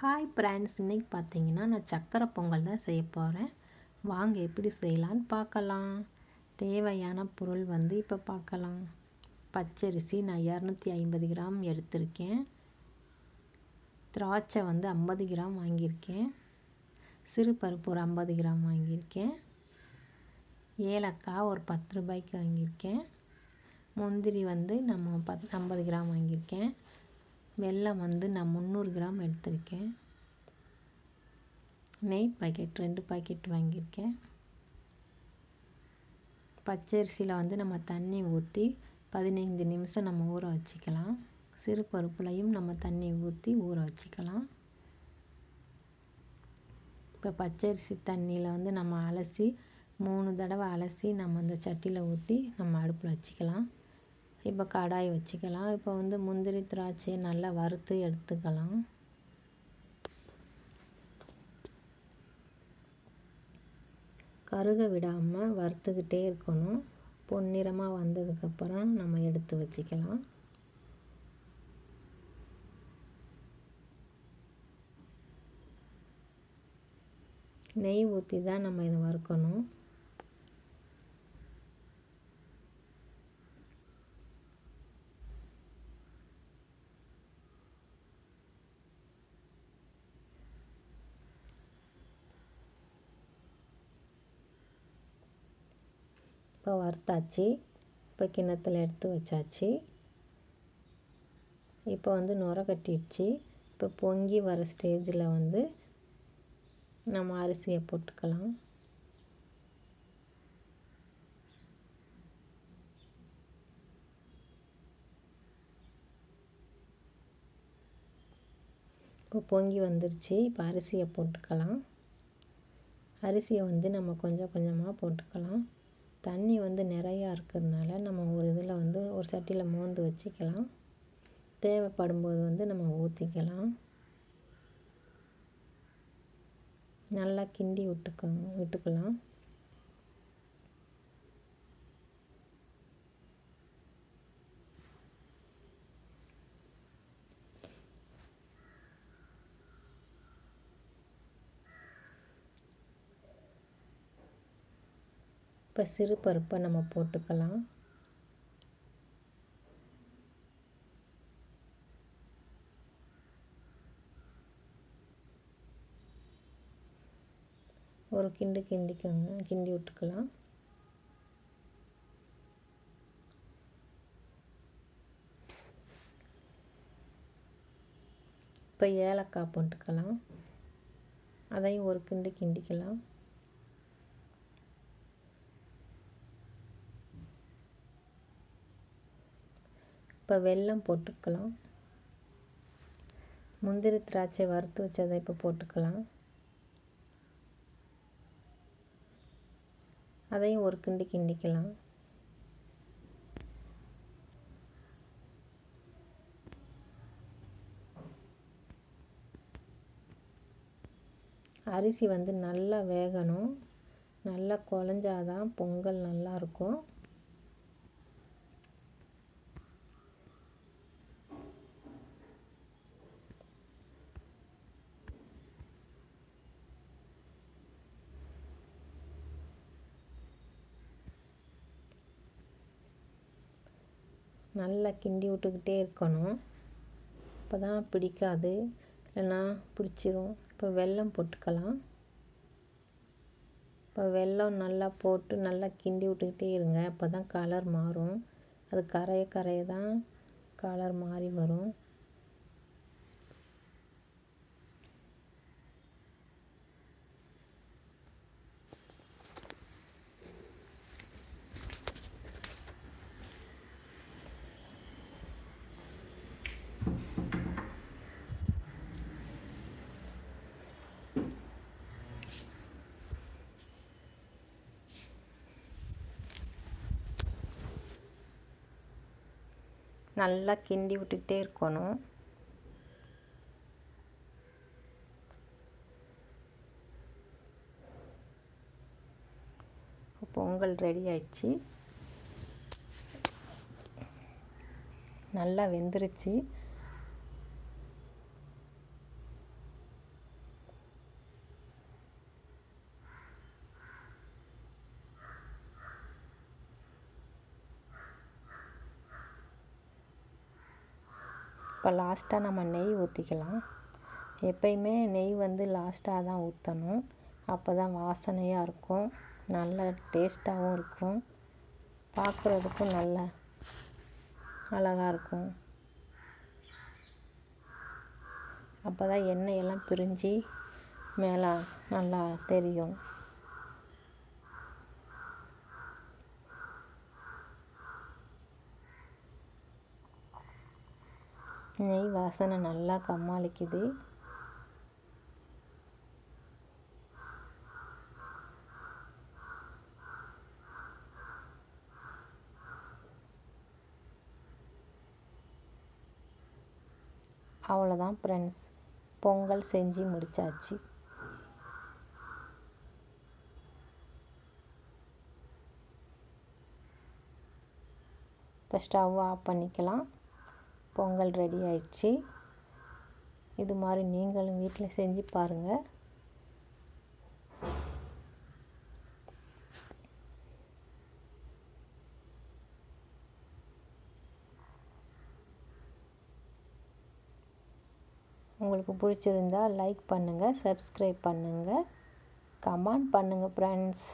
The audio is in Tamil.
ஹாய் ஃப்ரெண்ட்ஸ் இன்றைக்கி பார்த்தீங்கன்னா நான் சக்கரை பொங்கல் தான் செய்ய போகிறேன் வாங்க எப்படி செய்யலான்னு பார்க்கலாம். தேவையான பொருள் வந்து இப்போ பார்க்கலாம். பச்சரிசி நான் இரநூத்தி ஐம்பது கிராம் எடுத்திருக்கேன். திராட்சை வந்து ஐம்பது கிராம் வாங்கியிருக்கேன். சிறு பருப்பு ஒரு ஐம்பது கிராம் வாங்கியிருக்கேன். ஏலக்காய் ஒரு பத்து ரூபாய்க்கு வாங்கியிருக்கேன். முந்திரி வந்து நம்ம பத் ஐம்பது கிராம் வாங்கியிருக்கேன். வெல்லம் வந்து நான் முந்நூறு கிராம் எடுத்திருக்கேன். நெய் பாக்கெட் ரெண்டு பாக்கெட் வாங்கியிருக்கேன். பச்சரிசியில் வந்து நம்ம தண்ணி ஊற்றி பதினைந்து நிமிஷம் நம்ம ஊற வச்சுக்கலாம். சிறு பருப்புலையும் நம்ம தண்ணி ஊற்றி ஊற வச்சுக்கலாம். இப்போ பச்சரிசி தண்ணியில் வந்து நம்ம அலசி மூணு தடவை அலசி நம்ம அந்த சட்டியில் ஊற்றி நம்ம அடுப்பில் வச்சுக்கலாம். இப்போ கடாய் வச்சுக்கலாம். இப்போ வந்து முந்திரி திராட்சையை நல்லா வறுத்து எடுத்துக்கலாம். கருக விடாமல் வறுத்துக்கிட்டே இருக்கணும். பொன்னிறமாக வந்ததுக்கப்புறம் நம்ம எடுத்து வச்சுக்கலாம். நெய் ஊற்றி தான் நம்ம இதை வறுக்கணும். இப்போ வறுத்தாச்சு. இப்போ கிண்ணத்தில் எடுத்து வச்சாச்சு. இப்போ வந்து நுர கட்டிடுச்சு. இப்போ பொங்கி வர ஸ்டேஜில் வந்து நம்ம அரிசியை போட்டுக்கலாம். இப்போ பொங்கி வந்துருச்சு. இப்போ அரிசியை போட்டுக்கலாம். அரிசியை வந்து நம்ம கொஞ்சம் கொஞ்சமாக போட்டுக்கலாம். தண்ணி வந்து நிறையா இருக்கிறதுனால நம்ம ஒரு இதில் வந்து ஒரு சட்டியில் மோந்து வச்சுக்கலாம். தேவைப்படும் போது வந்து நம்ம ஊற்றிக்கலாம் நல்லா கிண்டி விட்டுக்கோங்க விட்டுக்கலாம். இப்போ சிறு பருப்பை நம்ம போட்டுக்கலாம். ஒரு கிண்டு கிண்டிக்கோங்க கிண்டி விட்டுக்கலாம். இப்போ ஏலக்காய் போட்டுக்கலாம். அதையும் ஒரு கிண்டு கிண்டிக்கலாம். இப்போ வெல்லம் போட்டுக்கலாம். முந்திரி திராட்சை வறுத்து வச்சதை இப்போ போட்டுக்கலாம். அதையும் ஒரு கிண்டி கிண்டிக்கலாம். அரிசி வந்து நல்லா வேகணும். நல்லா குழஞ்சாதான் பொங்கல் நல்லாயிருக்கும் நல்லா கிண்டி விட்டுக்கிட்டே இருக்கணும். அப்போ தான் பிடிக்காது. இல்லைன்னா பிடிச்சிரும். இப்போ வெல்லம் போட்டுக்கலாம். இப்போ வெல்லம் நல்லா போட்டு நல்லா கிண்டி விட்டுக்கிட்டே இருங்க. அப்போ தான் கலர் மாறும். அது கரைய கரைய தான் கலர் மாறி வரும். நல்லா கிண்டி விட்டுக்கிட்டே இருக்கணும். பொங்கல் ரெடி ஆயிடுச்சு. நல்லா வெந்துருச்சு. இப்போ லாஸ்ட்டாக நம்ம நெய் ஊற்றிக்கலாம் எப்பயுமே நெய் வந்து லாஸ்ட்டாக தான் ஊற்றணும் அப்போ தான் வாசனையாக இருக்கும். நல்ல டேஸ்ட்டாகவும் இருக்கும். பார்க்குறதுக்கும் நல்ல அழகாக இருக்கும். அப்போ தான் எண்ணெயெல்லாம் பிரிஞ்சு மேலே நல்லா தெரியும். நெய் வாசனை நல்லா கம்மாளிக்குது. அவ்வளோதான் ஃப்ரெண்ட்ஸ் பொங்கல் செஞ்சு முடிச்சாச்சு. இப்போ ஸ்டவ் ஆஃப் பண்ணிக்கலாம். பொங்கல் ரெடி ஆயிடுச்சு. இது மாதிரி நீங்களும் வீட்டில் செஞ்சு பாருங்கள் உங்களுக்கு பிடிச்சிருந்தா லைக் பண்ணுங்கள் சப்ஸ்கிரைப் பண்ணுங்கள் கமெண்ட் பண்ணுங்கள் ஃப்ரெண்ட்ஸ்